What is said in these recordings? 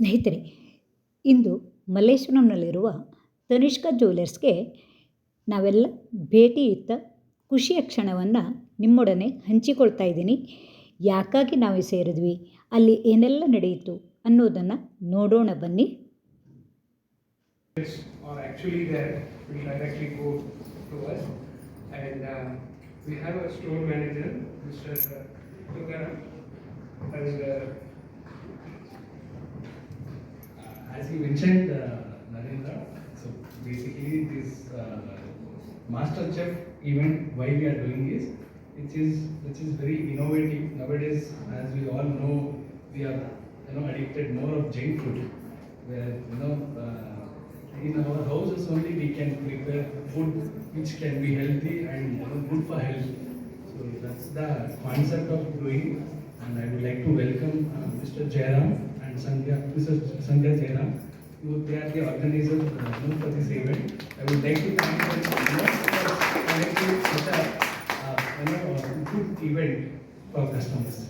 ಸ್ನೇಹಿತರೆ ಇಂದು ಮಲ್ಲೇಶ್ವರಂನಲ್ಲಿರುವ ತನಿಷ್ಕ ಜ್ಯುವೆಲರ್ಸ್ಗೆ ನಾವೆಲ್ಲ ಇತ್ತ ಖುಷಿಯ ಕ್ಷಣವನ್ನು ನಿಮ್ಮೊಡನೆ ಹಂಚಿಕೊಳ್ತಾ ಇದ್ದೀನಿ ಯಾಕಾಗಿ ನಾವು ಸೇರಿದ್ವಿ ಅಲ್ಲಿ ಏನೆಲ್ಲ ನಡೆಯಿತು ಅನ್ನೋದನ್ನು ನೋಡೋಣ ಬನ್ನಿ uh, we have a store manager, Mr. Tukaram. And uh, As you mentioned, uh, Narendra, so basically this uh, Master Chef event, why we are doing is, which is, which is very innovative. Nowadays, as we all know, we are, you know, addicted more of junk food. Where, you know, uh, in our houses only we can prepare food which can be healthy and you know, good for health. So that's the concept of doing. And I would like to welcome uh, Mr. Jairam and Sandhya, Mrs. Sandhya Jairam. who They are the organizers for this event. I would like to thank you for connecting such a you know, uh, good event for customers.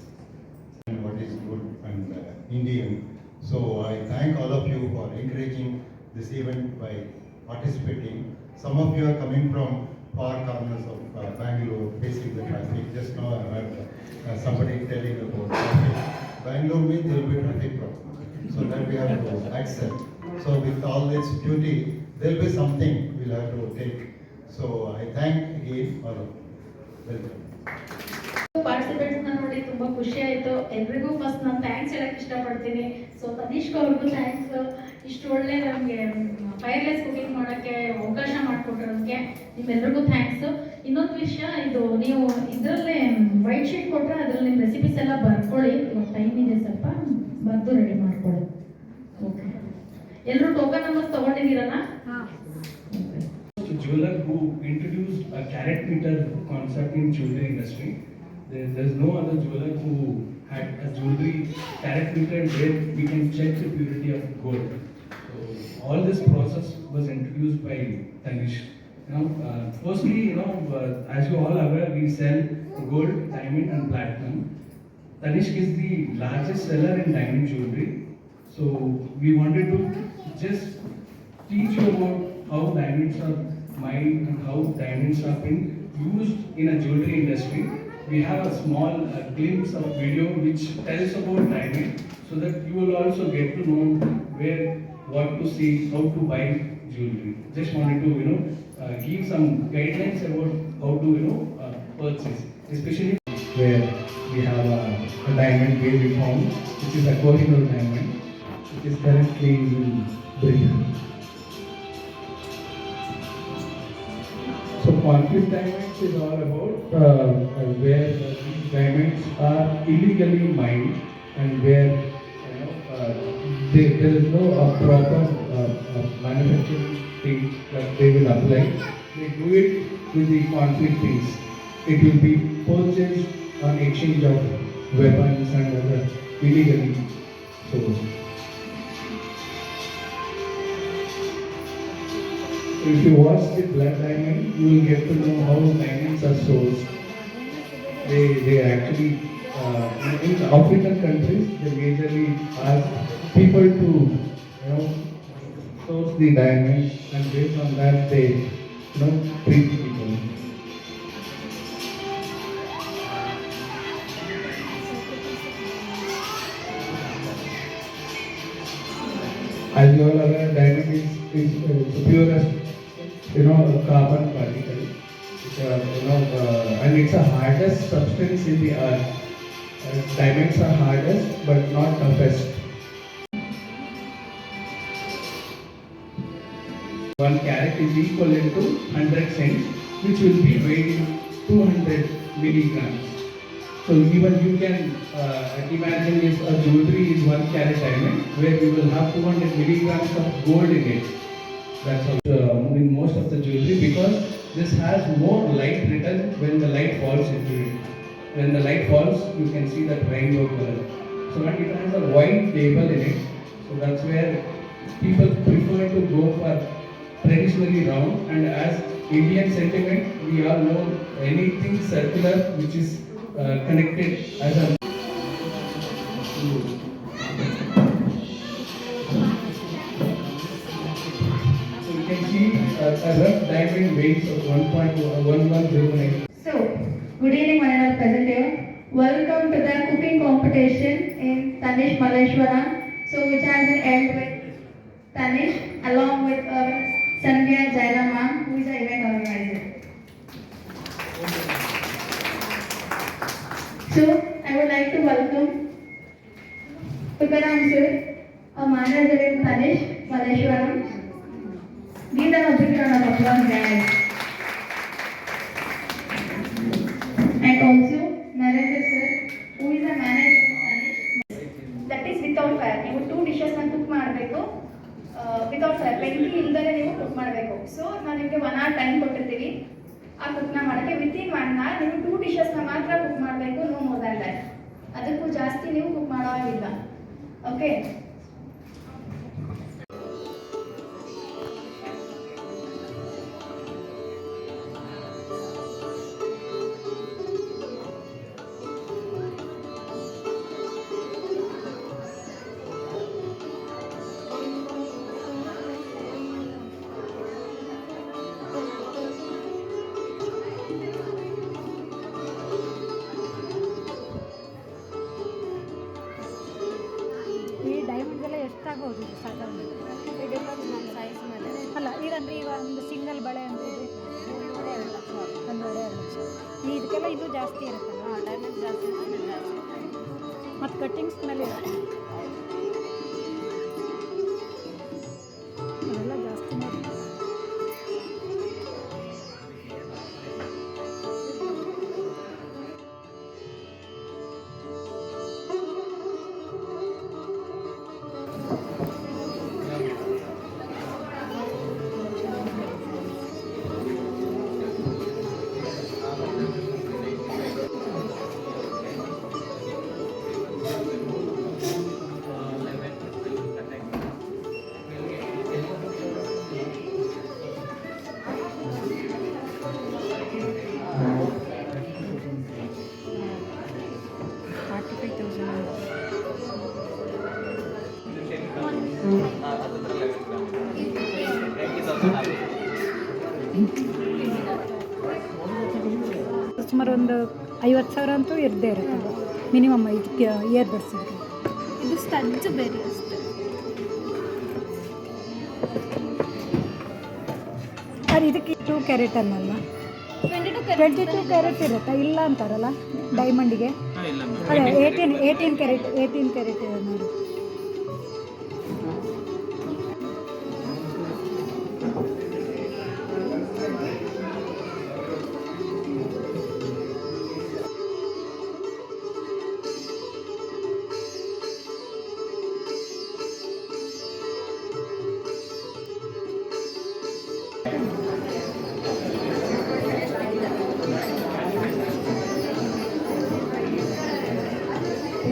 and what is good and uh, Indian. So I thank all of you for encouraging this event by participating. Some of you are coming from far corners of uh, Bangalore, facing the traffic. Just now I heard uh, somebody telling about traffic. Bangalore means there will be traffic problem. So that we have to accept. So with all this duty, there will be something we'll have to take. So I thank again all of you. Welcome. Participates ನೋಡಿ ತುಂಬಾ ಖುಷಿ ಆಯ್ತು ಎಲ್ರಿಗೂ first ನಾನು thanks ಹೇಳಕ್ ಇಷ್ಟಪಡ್ತೀನಿ so Tanishq ಅವ್ರಿಗೂ thanks ಇಷ್ಟು ಒಳ್ಳೆ ನಮಗೆ ಫೈರ್ಲೆಸ್ ಕುಕಿಂಗ್ ಮಾಡೋಕ್ಕೆ ಅವಕಾಶ ಮಾಡಿಕೊಟ್ಟಿರೋದಕ್ಕೆ ನಿಮ್ಮೆಲ್ರಿಗೂ ಥ್ಯಾಂಕ್ಸ್ ಇನ್ನೊಂದು ವಿಷಯ ಇದು ನೀವು ಇದರಲ್ಲೇ ವೈಟ್ ಶೀಟ್ ಕೊಟ್ಟರೆ ಅದರಲ್ಲಿ ನಿಮ್ಮ ರೆಸಿಪೀಸ್ ಎಲ್ಲ ಬರ್ಕೊಳ್ಳಿ ಇವಾಗ ಟೈಮ್ ಇದೆ ಸ್ವಲ್ಪ ಬಂದು ರೆಡಿ ಮಾಡ್ಕೊಳ್ಳಿ ಓಕೆ ಎಲ್ಲರೂ ಟೋಕನ್ ನಂಬರ್ಸ್ ತಗೊಂಡಿದ್ದೀರಲ್ಲ jeweler who introduced a carat meter concept in jewelry industry. There, there's no other jeweler who had a jewelry carat meter where we can check the purity of gold. So all this process was introduced by Tanish. You know, uh, firstly, you know, uh, as you all are aware, we sell gold, diamond, and platinum. Tanishq is the largest seller in diamond jewelry. So we wanted to just teach you about how diamonds are mined and how diamonds have been used in a jewelry industry. We have a small uh, glimpse of video which tells about diamond so that you will also get to know where, what to see, how to buy jewelry. Just wanted to, you know, uh, give some guidelines about how to, you know, uh, purchase, especially where we have a, a diamond baby found, which is a Kohinoor diamond, which is currently in Britain. So conflict diamonds is all about uh, uh, where these diamonds are illegally mined and where you know uh, they, there is no uh, proper manufacturing thing that they will apply. They do it with the conflict things. It will be purchased on exchange of weapons and other illegally. So If you watch the Black diamond, you will get to know how diamonds are sourced. They, they actually, uh, in in African countries, they majorly ask people to, you know, source the diamond and based on that they, know, treat people. As you all are aware, diamond is, is uh, purest, you know, carbon particle. It's a, you know, uh, and it's the hardest substance in the earth. Uh, diamonds are hardest is equivalent to 100 cents, which will be weighed in 200 milligrams. So even you can uh, imagine if a jewelry is one carat diamond, where we will have 200 milligrams of gold in it. That's how uh, in most of the jewelry because this has more light return when the light falls into it. When the light falls, you can see that rainbow color. So and it has a white table in it. So that's where people prefer to go for traditionally round and as Indian sentiment we all know anything circular which is uh, connected as a so you can see uh, a rough diamond weights of 1.1109 so good evening my all present here welcome to the cooking competition in Tanish Maleshwaram so which has an end with Tanish along with uh, Who is the event organizer. So, I would like to welcome Tukaram sir, a manager in Tanish Maleshwaram. Give them a big round of applause, guys. And also without fire ಬೆಂಕಿ ಇಲ್ಲದೇ ನೀವು cook ಮಾಡಬೇಕು. So ನಾನು ನಿಮಗೆ one hour time ಕೊಟ್ಟಿರ್ತೀವಿ ಆ ಕುಕ್ನ ಮಾಡೋಕ್ಕೆ ವಿತ್ ಇನ್ ಒನ್ ಅವರ್ ನೀವು ಟೂ ಡಿಶಸ್ನ ಮಾತ್ರ ಕುಕ್ ಮಾಡಬೇಕು ನೋ ಮೋರ್ ದ್ಯಾನ್ ದ್ಯಾಟ್ ಅದಕ್ಕೂ ಜಾಸ್ತಿ ನೀವು ಕುಕ್ ಮಾಡೋ ಹಾಗಿಲ್ಲ. ಓಕೆ ಡೈಮಂಡ್ಸೆಲ್ಲ ಎಷ್ಟಾಗೋದು ಇದು ಸಾಧಾರಣ ಅಲ್ಲ ಈಗ ಈಗ ಒಂದು ಸಿಂಗಲ್ ಬಳೆ ಅಂದರೆ ಒಂದೂವರೆ ಎರಡು ಲಕ್ಷ. ಈ ಇದಕ್ಕೆಲ್ಲ ಇನ್ನೂ ಜಾಸ್ತಿ ಇರುತ್ತಲ್ಲ? ಡೈಮಂಡ್ ಜಾಸ್ತಿ ಮತ್ತು ಕಟ್ಟಿಂಗ್ಸ್ ಮೇಲೆ ಇರುತ್ತೆ ಒಂದು ಐವತ್ತು ಸಾವಿರ ಅಂತೂ ಇರದೇ ಇರುತ್ತೆ. ಮಿನಿಮಮ್ ಇದಕ್ಕೆ ಇಯರ್ ಬಡ್ಸ್ ಇದು ಬೇರೆ ಅಷ್ಟೇ. ಅದು ಇದಕ್ಕೆ ಟೂ ಕ್ಯಾರೆಟ್ ಅನ್ನಲ್ಲ twenty to twenty two carat ಇರುತ್ತಾ? ಇಲ್ಲ ಅಂತಾರಲ್ಲ ಡೈಮಂಡಿಗೆ ಅದೇ eighteen eighteen carat eighteen carat ನೋಡಿ